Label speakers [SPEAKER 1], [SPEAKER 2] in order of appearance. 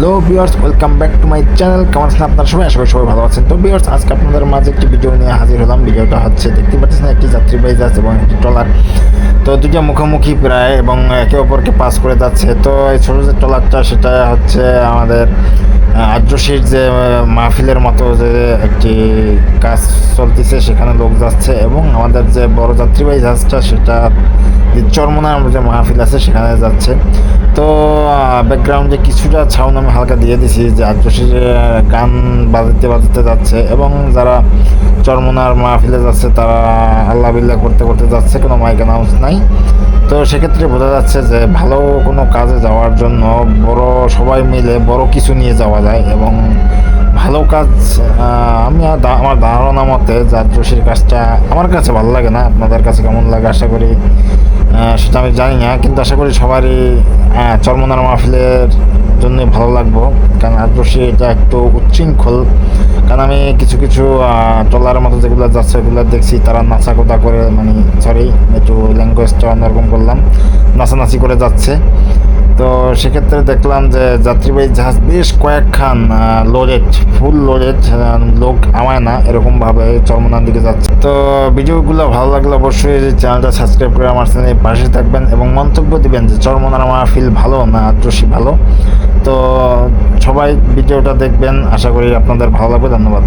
[SPEAKER 1] Hello viewers welcome back to my channel কেমন আছেন আপনারা সবাই? আশা করি সবাই ভালো আছেন। তো ভিউয়ার্স আজকে আপনাদের মাঝে একটি ভিডিও নিয়ে হাজির হলাম। ভিডিওটা হচ্ছে, দেখতে পাচ্ছেন, একটি যাত্রীবাহী জাহাজ এবং একটি ট্রলার। তো দুটো মুখোমুখি প্রায় এবং একে অপরকে পাস করে যাচ্ছে। তো এই ছোটো যে ট্রলারটা, সেটা হচ্ছে আমাদের আদ্রশীর যে মাহফিলের মতো যে একটি কাজ চলতেছে, সেখানে লোক যাচ্ছে এবং আমাদের যে বড় যাত্রীবাহী জাহাজটা সেটা চরমনার যে মাহফিল আছে, সেখানে যাচ্ছে। তো ব্যাকগ্রাউন্ডে কিছুটা ছাউন আমি হালকা দিয়ে দিছি, যে আদ্রশীর গান বাজাতে বাজাতে যাচ্ছে এবং যারা চরমনার মাহফিলে যাচ্ছে, তারা আল্লাহ বিল্লাহ করতে করতে যাচ্ছে, কোনো মাইক অ্যানাউন্স নাই। তো সেক্ষেত্রে বোঝা যাচ্ছে যে ভালো কোনো কাজে যাওয়ার জন্য বড় সবাই মিলে বড় কিছু নিয়ে যাওয়া যায় এবং ভালো কাজ আমি আমার ধারণা মতে যাত্রসীর কাজটা আমার কাছে ভালো লাগে না, আপনাদের কাছে কেমন লাগে আশা করি। সেটা আমি জানি না, কিন্তু আশা করি সবারই চর্মনার মাহফিলের জন্যই ভালো লাগবো। কারণ আদ্রসী এটা একটু উচ্ছৃঙ্খল। কারণ আমি কিছু কিছু ট্রলার মতো যেগুলো যাচ্ছে, ওগুলো দেখছি, তারা নাচা কোথা করে মানে সরি একটু ল্যাঙ্গুয়েজটা অন্যরকম করলাম। নাচানাচি করে যাচ্ছে। তো সেক্ষেত্রে দেখলাম যে যাত্রীবাহী জাহাজ বেশ কয়েকখান লোডেড ফুল লোডেড লোক আমায় না, এরকমভাবে চরমনার দিকে যাচ্ছে। তো ভিডিওগুলো ভালো লাগলে অবশ্যই চ্যানেলটা সাবস্ক্রাইব করে আমার চ্যানেলে পাশে থাকবেন এবং মন্তব্য দিবেন যে চরমনার আমার ফিল ভালো না আদ্রসী ভালো। তো সবাই ভিডিওটা দেখবেন, আশা করি আপনাদের ভালো লাগবে, ধন্যবাদ।